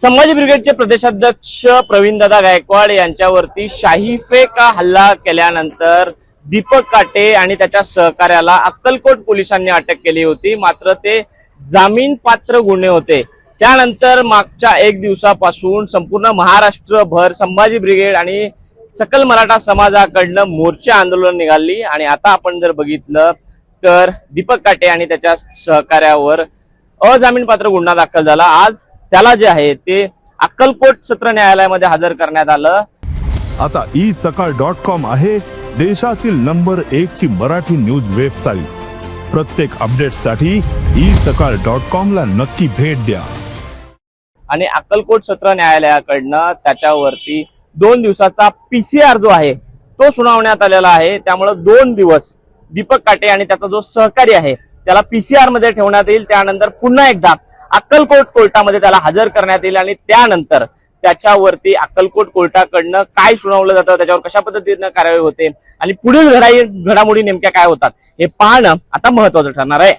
संभाजी ब्रिगेडचे प्रदेशाध्यक्ष प्रवीणदादा गायकवाड यांच्यावरती शाहीफेका हल्ला केल्यानंतर दीपक काटे आणि त्याच्या सहकार्याला अक्कलकोट पोलिसांनी अटक केली होती. मात्र ते जामीन पात्र गुन्हे होते. त्यानंतर मागच्या एक दिवसापासून संपूर्ण महाराष्ट्रभर संभाजी ब्रिगेड आणि सकल मराठा समाजाकडनं मोर्चे आंदोलन निघाली आणि आता आपण जर बघितलं तर दीपक काटे आणि त्याच्या सहकार्यावर अजामीन पात्र गुन्हा दाखल झाला. आज त्याला जे आहे ते अक्कलकोट सत्र न्यायालयामध्ये हजर करण्यात आलं. आता ई सकाळ डॉट कॉम आहे देशातील नंबर एक ची मराठी न्यूज वेबसाईट. प्रत्येक अपडेटसाठी ई सकाळ डॉट कॉम ला नक्की भेट द्या. आणि अक्कलकोट सत्र न्यायालयाकडनं त्याच्यावरती दोन दिवसाचा पीसीआर जो आहे तो सुनावण्यात आलेला आहे. त्यामुळे दोन दिवस दीपक काटे आणि त्याचा जो सहकारी आहे त्याला पीसीआरमध्ये ठेवण्यात येईल. त्यानंतर पुन्हा एकदा अक्कलकोट कोर्टामध्ये त्याला हजर करण्यात येईल आणि त्यानंतर त्याच्यावरती अक्कलकोट कोर्टाकडनं काय सुनावलं जातं त्याच्यावर कशा पद्धतीनं कारवाई होते आणि पुढील घडाई घडामोडी नेमक्या काय होतात हे पाहणं आता महत्वाचं ठरणार आहे.